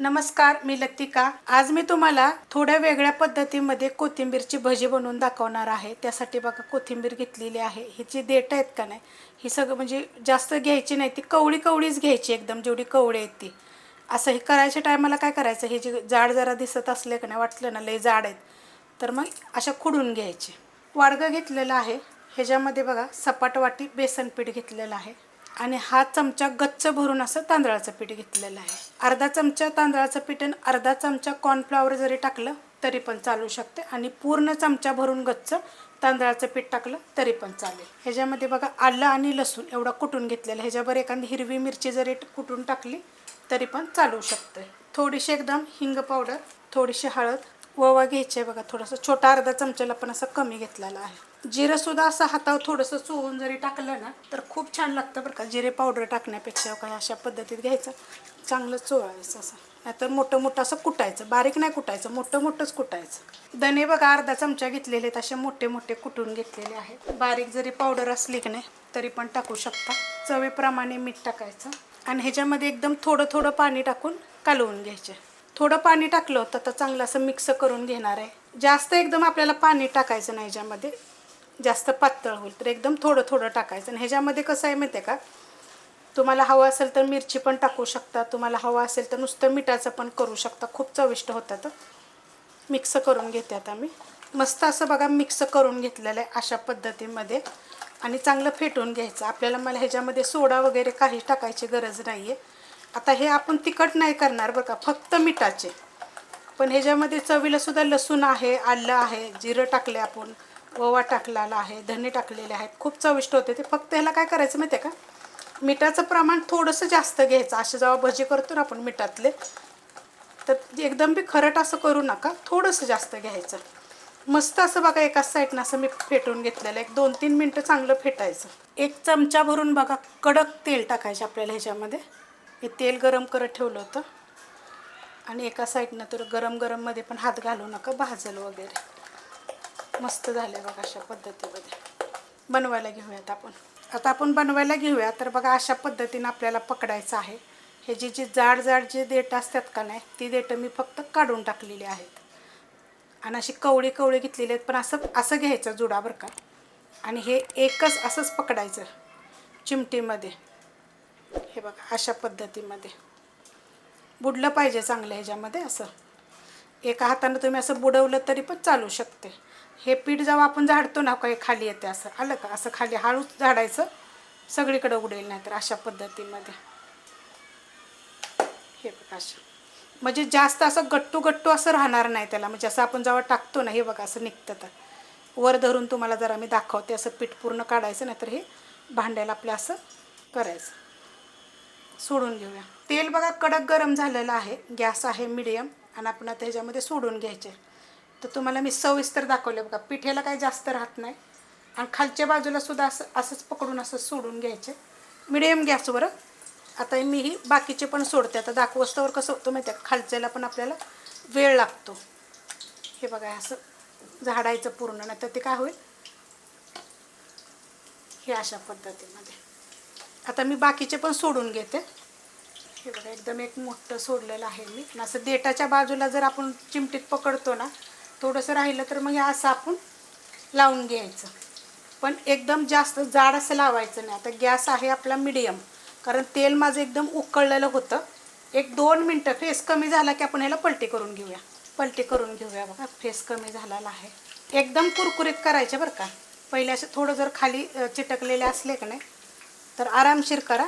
नमस्कार मी लतिका. आज मी तुम्हाला थोड्या वेगळ्या पद्धतीमध्ये कोथिंबीरची भजी बनवून दाखवणार आहे. त्यासाठी बघा कोथिंबीर घेतलेली आहे. ही जी देठ आहेत का नाही? ही सगळं म्हणजे जास्त घ्यायची नाही. ती कवळी कवळीच घ्यायची एकदम जेवढी कवळी आहेत ती. असं हे करायच्या टायमाला काय करायचं? हे जे जाड जरा दिसत असले का नाही वाटलं ना लय जाड आहेत. तर मग अशा खुडून घ्यायचे. वाडगं घेतलेलं आहे. ह्याच्यामध्ये बघा सपाट वाटी बेसन पीठ घेतलेलं आहे. आणि हा चमचा गच्च भरून असं तांदळाचं पीठ घेतलेलं आहे. अर्धा चमचा तांदळाचं पीठ आणि अर्धा चमचा कॉर्नफ्लॉवर जरी टाकलं तरी पण चालू शकते. आणि पूर्ण चमचा भरून गच्च तांदळाचं पीठ टाकलं तरी पण चालेल. ह्याच्यामध्ये बघा आलं आणि लसूण एवढा कुटून घेतलेला ह्याच्यावर एखादी हिरवी मिरची जरी कुटून टाकली तरी पण चालू शकते थोडीशी एकदम हिंग पावडर थोडीशी हळद ओवा आहे बघा थोडंसं छोटा अर्धा चमच्याला पण असं कमी घेतलेला आहे. जिरंसुद्धा असं हातावर थोडंसं चोळून जरी टाकलं ना तर खूप छान लागतं बरं का. जिरे पावडर टाकण्यापेक्षा काय अशा पद्धतीत घ्यायचं. चांगलं चोळायचं असं. नाहीतर मोठं मोठं असं कुटायचं. बारीक नाही कुटायचं मोठं मोठंच कुटायचं. धने बघा अर्धा चमचा घेतलेले आहेत. असे मोठे मोठे कुटून घेतलेले आहेत. बारीक जरी पावडर असली की नाही तरी पण टाकू शकता. चवीप्रमाणे मीठ टाकायचं. आणि ह्याच्यामध्ये एकदम थोडं थोडं पाणी टाकून कालवून घ्यायचे. थोडं पाणी टाकलं होतं तर चांगलं असं मिक्स करून घेणार आहे. जास्त एकदम आपल्याला पाणी टाकायचं नाही ह्याच्यामध्ये. जास्त पातळ होईल तर एकदम थोडं थोडं टाकायचं. आणि ह्याच्यामध्ये कसं आहे माहिती आहे का? तुम्हाला हवं असेल तर मिरची पण टाकू शकता. तुम्हाला हवं असेल तर नुसतं मिठाचं पण करू शकता. खूप चविष्ट होतात. मिक्स करून घेते आता मी मस्त असं बघा मिक्स करून घेतलेलं आहे अशा पद्धतीमध्ये. आणि चांगलं फेटून घ्यायचं. आपल्याला मला ह्याच्यामध्ये सोडा वगैरे काही टाकायची गरज नाही आहे आता हे आपण तिखट नाही करणार बघा का फक्त मिठाचे. पण ह्याच्यामध्ये चवीला सुद्धा लसूण आहे आलं आहे जिरं टाकले आपण. ओवा टाकलेला आहे धने टाकलेले आहेत खूप चविष्ट होते ते. फक्त ह्याला काय करायचं माहिती आहे का? मिठाचं प्रमाण थोडंसं जास्त घ्यायचं. असे जेव्हा भजी करतो ना आपण मिठातले तर एकदम बी खरट असं करू नका थोडंसं जास्त घ्यायचं. मस्त असं बघा एकाच साईडनं असं मी फेटून घेतलेलं एक दोन तीन मिनटं चांगलं फेटायचं. एक चमचा भरून बघा कडक तेल टाकायचं आपल्याला ह्याच्यामध्ये. हे तेल गरम करत ठेवलं होतं. आणि एका साईडनं तर गरम गरममध्ये पण हात घालू नका भाजल वगैरे. मस्त झाले बघा अशा पद्धतीमध्ये. बनवायला घेऊयात आपण. आता आपण बनवायला घेऊया तर बघा अशा पद्धतीनं आपल्याला पकडायचं आहे. हे जी जी जाड जाड जे देठ असतात का नाही ती देठं मी फक्त काढून टाकलेली आहेत. आणि अशी कवळी कवळी घेतलेली आहेत पण असं असं घ्यायचं जुडा बरं का. आणि हे एकच असंच पकडायचं चिमटीमध्ये. हे बघा अशा पद्धतीमध्ये. बुडलं पाहिजे चांगलं ह्याच्यामध्ये असं. एका हातानं तुम्ही असं बुडवलं तरी पण चालू शकते. हे पीठ जेव्हा आपण झाडतो ना काही खाली येते असं आलं का? असं खाली हळूच झाडायचं सगळीकडं उडेल नाही तर अशा पद्धतीमध्ये. हे बघा असं. म्हणजे जास्त असं गट्टू गट्टू असं राहणार नाही त्याला. म्हणजे असं आपण जेव्हा टाकतो ना हे बघा असं निघतं तर. वर धरून तुम्हाला जरा मी दाखवते असं पीठ पूर्ण काढायचं नाही तर हे भांड्याला आपलं असं करायचं. सोडून घेऊया. तेल बघा कडक गरम झालेलं आहे. गॅस आहे मिडियम. आणि आपण आता ह्याच्यामध्ये सोडून घ्यायचे. तर तुम्हाला मी सविस्तर दाखवले बघा. पिठेला काही जास्त राहत नाही. आणि खालच्या बाजूला सुद्धा असं असंच पकडून असं सोडून घ्यायचे. मिडियम गॅसवर आता मी ही बाकीचे पण सोडते. आता दाखवस्तवर कसं होतं माहिती आहे खालच्याला पण आपल्याला वेळ लागतो. हे बघा असं झाडायचं पूर्ण. नाही तर ते काय होईल? हे अशा पद्धतीमध्ये. आता मी बाकीचे पण सोडून घेते. हे बघा एकदम एक मोठं सोडलेलं आहे मी. असं देटाच्या बाजूला जर आपण चिमटीत पकडतो ना थोडंसं राहिलं तर मग हे असं आपण लावून घ्यायचं. पण एकदम जास्त जाड असं लावायचं नाही. आता गॅस आहे आपला मिडियम कारण तेल माझं एकदम उकळलेलं होतं. एक दोन मिनटं फेस कमी झाला की आपण ह्याला पलटी करून घेऊया. पलटी करून घेऊया बघा. फेस कमी झालेला आहे. एकदम कुरकुरीत करायचे बरं का. पहिले असं थोडं जर खाली चिटकलेले असले का नाही तर आरामशीर करा.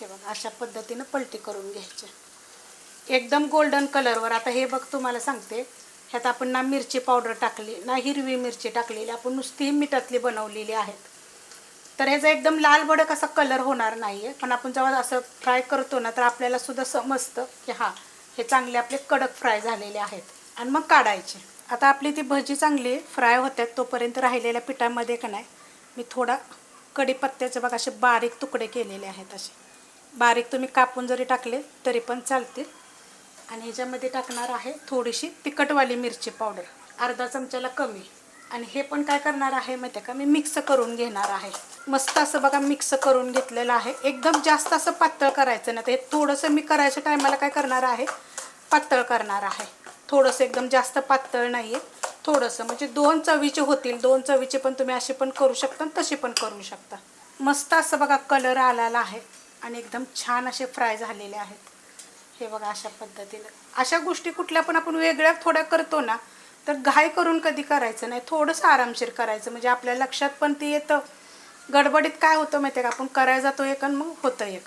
हे बघा अशा पद्धतीनं पलटी करून घ्यायचे. एकदम गोल्डन कलरवर आता हे बघ तुम्हाला सांगते. ह्यात आपण ना मिरची पावडर टाकली ना हिरवी मिरची टाकलेली आपण नुसती मिठातली बनवलेली आहेत. तर ह्याचा एकदम लाल भडक असा कलर होणार नाही आहे पण आपण जेव्हा असं फ्राय करतो ना तर आपल्याला सुद्धा समजतं की हां हे चांगले आपले कडक फ्राय झालेले आहेत. आणि मग काढायचे. आता आपली ती भजी चांगली फ्राय होतात तोपर्यंत राहिलेल्या पिठामध्ये का नाही मी थोडा कढीपत्त्याचे बघा असे बारीक तुकडे केलेले आहेत असे. बारीक तुम्ही कापून जरी टाकले तरी पण चालतील. आणि ह्याच्यामध्ये टाकणार आहे थोडीशी तिखटवाली मिरची पावडर. अर्धा चमच्याला कमी. आणि हे पण काय करणार आहे माहिती आहे का? मी मिक्स करून घेणार आहे. मस्त असं बघा मिक्स करून घेतलेलं आहे. एकदम जास्त असं पातळ करायचं ना तर हे थोडंसं मी करायच्या टायमाला काय करणार आहे? पातळ करणार आहे. थोडंसं एकदम जास्त पातळ नाही आहे थोडंसं म्हणजे दोन चवीचे होतील. दोन चवीचे पण तुम्ही असे पण करू शकता तसे पण करू शकता. मस्त असं बघा कलर आलेला आहे. आणि एकदम छान असे फ्राय झालेले आहेत. हे बघा अशा पद्धतीनं. अशा गोष्टी कुठल्या पण आपण वेगळ्या थोड्या करतो ना तर घाय करून कधी करायचं नाही. थोडंसं आरामशीर करायचं. म्हणजे आपल्या लक्षात पण ते येतं. गडबडीत काय होतं माहिती आहे का? आपण करायला जातो एक आणि मग होतं एक.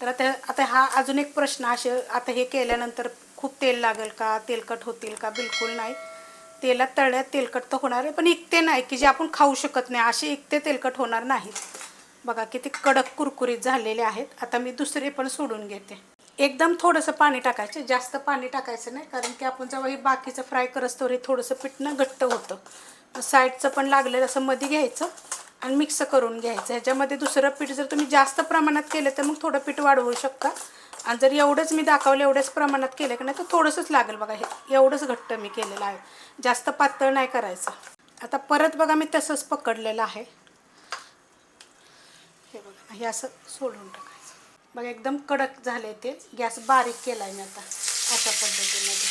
तर आता आता हा अजून एक प्रश्न असे आता हे केल्यानंतर खूप तेल लागेल का? तेलकट होतील का? बिलकुल नाही. तेलात तळल्यात तेलकट तर होणार आहे पण इकते नाही की जे आपण खाऊ शकत नाही. असे इकते तेलकट होणार नाहीत बघा किती कडक कुरकुरीत झालेले आहेत. आता मी दुसरे पण सोडून घेते. एकदम थोडंसं पाणी टाकायचं जास्त पाणी टाकायचं नाही कारण की आपण जेव्हा हे बाकीचं फ्राय करत हे थोडंसं पिठणं घट्ट होतं. साईडचं पण लागलेलं असं मध्ये घ्यायचं आणि मिक्स करून घ्यायचं. ह्याच्यामध्ये दुसरं पीठ जर तुम्ही जास्त प्रमाणात केलं तर मग थोडं पीठ वाढवू शकता. आणि जर एवढंच मी दाखवलं एवढ्याच प्रमाणात केलं की नाही तर थोडंसंच लागेल बघा. हे एवढंच घट्ट मी केलेलं आहे. जास्त पातळ नाही करायचं. आता परत बघा मी तसंच पकडलेलं आहे. हे बघा हे असं सोडून टाकायचं बघा एकदम कडक झाले ते. गॅस बारीक केला आहे मी आता अशा पद्धतीमध्ये.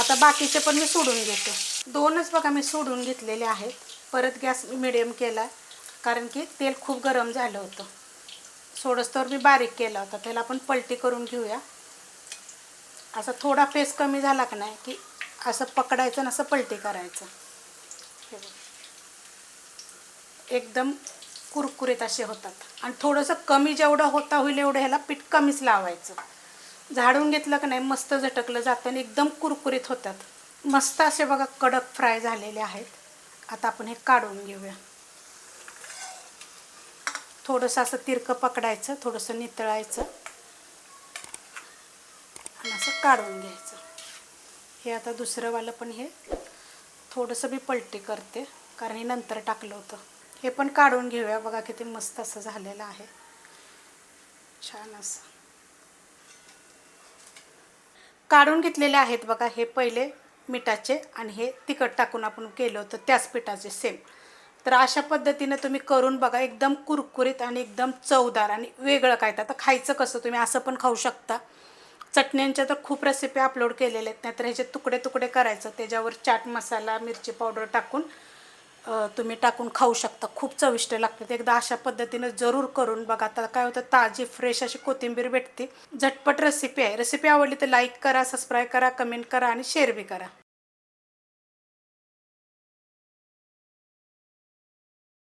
आता बाकीचे पण मी सोडून घेते. दोनच बघा मी सोडून घेतलेले आहेत. परत गॅस मिडियम केला कारण की तेल खूप गरम झालं होतं. सोडस्तवर मी बारीक केला होता. त्याला आपण पलटी करून घेऊया. असा थोडा फेस कमी झाला का नाही की असं पकडायचं आणि असं पलटी करायचं. एकदम कुरकुरीत असे होतात. आणि थोडंसं कमी जेवढं होता होईल एवढं ह्याला पीठ कमीच लावायचं. झाडून घेतलं का नाही मस्त झटकलं जातं आणि एकदम कुरकुरीत होतात. मस्त असे बघा कडक फ्राय झालेले आहेत. आता आपण हे काढून घेऊया. थोडंसं असं तिरकं पकडायचं थोडंसं नितळायचं. आणि असं काढून घ्यायचं. हे आता दुसरंवालं पण हे थोडंसं मी पलटी करते कारण हे नंतर टाकलं होतं. हे पण काढून घेऊया. बघा किती मस्त असं झालेलं आहे. छान असं. काढून घेतलेले आहेत बघा हे पहिले मिठाचे आणि हे तिखट टाकून आपण केलं होतं त्याच पिठाचे सेम तर अशा पद्धतीनं तुम्ही करून बघा एकदम कुरकुरीत आणि एकदम चवदार आणि वेगळं काय तर. आता खायचं कसं तुम्ही असं पण खाऊ शकता. चटण्यांच्या तर खूप रेसिपी अपलोड केलेल्या आहेत. नाहीतर ह्याचे तुकडे तुकडे करायचं त्याच्यावर चाट मसाला मिरची पावडर टाकून तुम्ही टाकून खाऊ शकता. खूप चविष्ट लागतात. एकदा अशा पद्धतीनं जरूर करून बघा. आता काय होतं ताजी फ्रेश अशी कोथिंबीर भेटते. झटपट रेसिपी आहे. रेसिपी आवडली तर लाईक करा सबस्क्राईब करा कमेंट करा आणि शेअर बी करा.